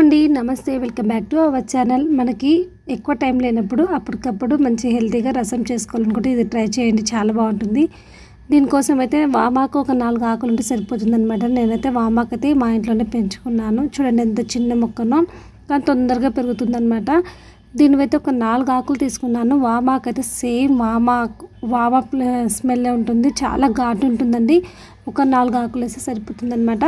అండి నమస్తే welcome back to our channel. మనకి ఎక్కువ టైం లేనప్పుడు అప్పటికప్పుడు మంచి హెల్తీగా రసం చేసుకోవాలనుకుంటే ఇది ట్రై చేయండి చాలా బాగుంటుంది. దీనికోసం అయితే వామాకు ఒక నాలుగు ఆకులు ఉంటే సరిపోతుందనమాట నేనైతే వామాకు అయితే మా ఇంట్లోనే పెంచుకున్నాను. చూడండి ఎంత చిన్న మొక్కనో కానీ తొందరగా పెరుగుతుందనమాట దీనివైతే ఒక నాలుగు ఆకులు తీసుకున్నాను. వామాకు అయితే సేమ్ వామా వామా స్మెల్ ఉంటుంది. చాలా ఘాటు ఉంటుందండి. ఒక నాలుగు ఆకులు వేస్తే సరిపోతుంది అనమాట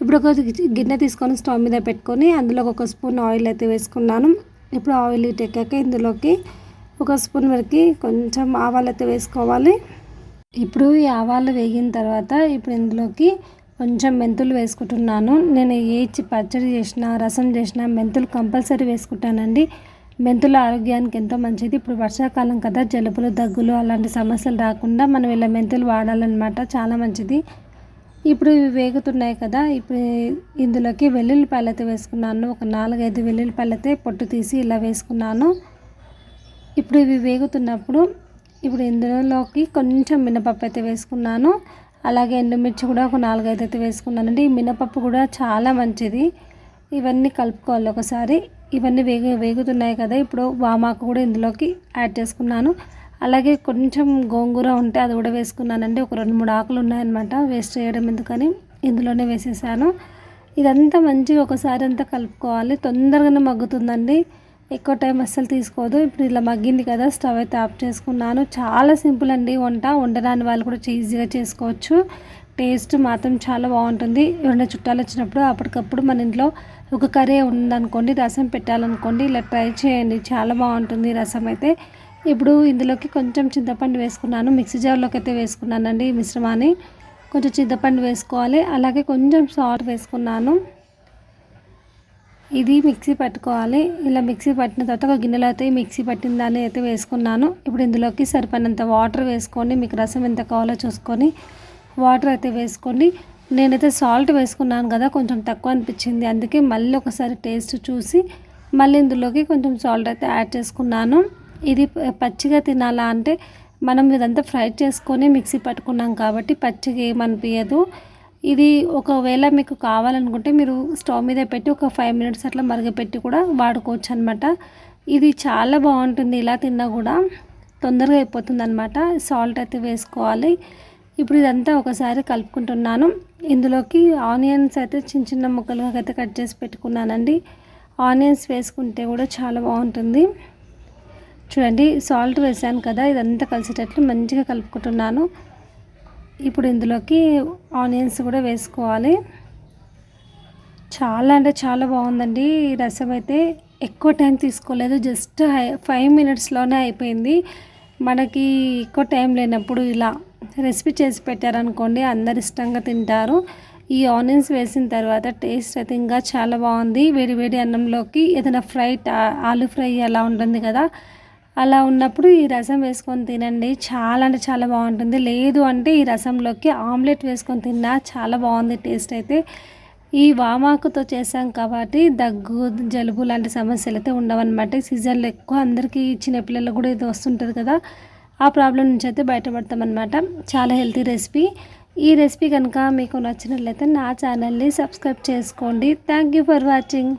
ఇప్పుడు ఒక గిన్నె తీసుకొని స్టవ్ మీద పెట్టుకొని అందులో ఒక స్పూన్ ఆయిల్ అయితే వేసుకున్నాను. ఇప్పుడు ఆయిల్ ఎక్కాక ఇందులోకి ఒక స్పూన్ వరకు కొంచెం ఆవాలు అయితే వేసుకోవాలి. ఇప్పుడు ఈ ఆవాలు వేగిన తర్వాత ఇప్పుడు ఇందులోకి కొంచెం మెంతులు వేసుకుంటున్నాను. నేను ఏ పచ్చడి చేసినా రసం చేసినా మెంతులు కంపల్సరీ వేసుకుంటానండి. మెంతులు ఆరోగ్యానికి ఎంతో మంచిది. ఇప్పుడు వర్షాకాలం కదా జలుబులు దగ్గులు అలాంటి సమస్యలు రాకుండా మనం ఇలా మెంతులు వాడాలన్నమాట. చాలా మంచిది. ఇప్పుడు ఇవి వేగుతున్నాయి కదా ఇప్పుడు ఇందులోకి వెల్లుల్లిపాయలు అయితే వేసుకున్నాను. ఒక నాలుగైదు వెల్లుల్లిపాయలు అయితే పొట్టు తీసి ఇలా వేసుకున్నాను. ఇప్పుడు ఇవి వేగుతున్నప్పుడు ఇప్పుడు ఇందులోకి కొంచెం మినపప్పు అయితే వేసుకున్నాను. అలాగే ఎండుమిర్చి కూడా ఒక నాలుగైదు అయితే వేసుకున్నానండి. ఈ మినపప్పు కూడా చాలా మంచిది. ఇవన్నీ కలుపుకోవాలి ఒకసారి. ఇవన్నీ వేగు వేగుతున్నాయి కదా. ఇప్పుడు వామాకు కూడా ఇందులోకి యాడ్ చేసుకున్నాను. అలాగే కొంచెం గోంగూర ఉంటే అది కూడా వేసుకున్నానండి. ఒక రెండు మూడు ఆకులు ఉన్నాయన్నమాట. వేస్ట్ చేయడం ఎందుకని ఇందులోనే వేసేసాను. ఇదంతా మంచిగా ఒకసారి అంతా కలుపుకోవాలి. తొందరగానే మగ్గుతుందండి. ఎక్కువ టైం అస్సలు తీసుకోదు. ఇప్పుడు ఇలా మగ్గింది కదా స్టవ్ అయితే ఆఫ్ చేసుకున్నాను. చాలా సింపుల్ అండి వంట. వండరాని వాళ్ళు కూడా ఈజీగా చేసుకోవచ్చు. టేస్ట్ మాత్రం చాలా బాగుంటుంది. ఎవరైనా చుట్టాలు వచ్చినప్పుడు అప్పటికప్పుడు మన ఇంట్లో ఒక కర్రీ ఉందనుకోండి రసం పెట్టాలనుకోండి ఇలా ట్రై చేయండి. చాలా బాగుంటుంది రసం అయితే. ఇప్పుడు ఇందులోకి కొంచెం చింతపండు వేసుకున్నాను. మిక్సీ జార్లోకి అయితే వేసుకున్నానండి మిశ్రమాన్ని. కొంచెం చింతపండు వేసుకోవాలి. అలాగే కొంచెం సాల్ట్ వేసుకున్నాను. ఇది మిక్సీ పట్టుకోవాలి. ఇలా మిక్సీ పట్టిన తర్వాత ఒక గిన్నెలో అయితే మిక్సీ పట్టిన దాన్ని అయితే వేసుకున్నాను. ఇప్పుడు ఇందులోకి సరిపడినంత వాటర్ వేసుకొని మీకు రసం ఎంత కావాలో చూసుకొని వాటర్ అయితే వేసుకోండి నేనైతే సాల్ట్ వేసుకున్నాను కదా కొంచెం తక్కువ అనిపించింది. అందుకే మళ్ళీ ఒకసారి టేస్ట్ చూసి మళ్ళీ ఇందులోకి కొంచెం సాల్ట్ అయితే యాడ్ చేసుకున్నాను. ఇది పచ్చిగా తినాలా అంటే మనం ఇదంతా ఫ్రై చేసుకొని మిక్సీ పట్టుకున్నాం కాబట్టి పచ్చిగా ఏమనిపించదు ఇది ఒకవేళ మీకు కావాలనుకుంటే మీరు స్టవ్ మీద పెట్టి ఒక ఫైవ్ మినిట్స్ అట్లా మరగపెట్టి కూడా వాడుకోవచ్చు అనమాట ఇది చాలా బాగుంటుంది ఇలా తిన్నా కూడా. తొందరగా అయిపోతుంది అనమాట సాల్ట్ అయితే వేసుకోవాలి. ఇప్పుడు ఇదంతా ఒకసారి కలుపుకుంటున్నాను. ఇందులోకి ఆనియన్స్ అయితే చిన్న చిన్న ముక్కలుగా అయితే కట్ చేసి పెట్టుకున్నానండి. ఆనియన్స్ వేసుకుంటే కూడా చాలా బాగుంటుంది. చూడండి సాల్ట్ వేసాను కదా ఇదంతా కలిసేటట్లు మంచిగా కలుపుకుంటున్నాను. ఇప్పుడు ఇందులోకి ఆనియన్స్ కూడా వేసుకోవాలి. చాలా అంటే చాలా బాగుందండి ఈ రసం అయితే. ఎక్కువ టైం తీసుకోలేదు జస్ట్ ఫైవ్ మినిట్స్లోనే అయిపోయింది. మనకి ఎక్కువ టైం లేనప్పుడు ఇలా రెసిపీ చేసి పెట్టారనుకోండి అందరు ఇష్టంగా తింటారు. ఈ ఆనియన్స్ వేసిన తర్వాత టేస్ట్ అయితే ఇంకా చాలా బాగుంది. వేడి వేడి అన్నంలోకి ఏదైనా ఫ్రై ఆలు ఫ్రై అలా ఉంటుంది కదా అలా ఉన్నప్పుడు ఈ రసం వేసుకొని తినండి. చాలా అంటే చాలా బాగుంటుంది. లేదు అంటే ఈ రసంలోకి ఆమ్లెట్ వేసుకొని తిన్నా చాలా బాగుంది టేస్ట్ అయితే. ఈ వామాకుతో చేసాం కాబట్టి దగ్గు జలుబు లాంటి సమస్యలు అయితే ఉండవన్నమాట. సీజన్లో ఎక్కువ అందరికీ చిన్నపిల్లలకు కూడా ఇది వస్తుంటుంది కదా. ఆ ప్రాబ్లం నుంచి అయితే బయటపడతామన్నమాట. చాలా హెల్తీ రెసిపీ. ఈ రెసిపీ కనుక మీకు నచ్చినట్లయితే నా ఛానల్ని సబ్స్క్రైబ్ చేసుకోండి. Thank you for watching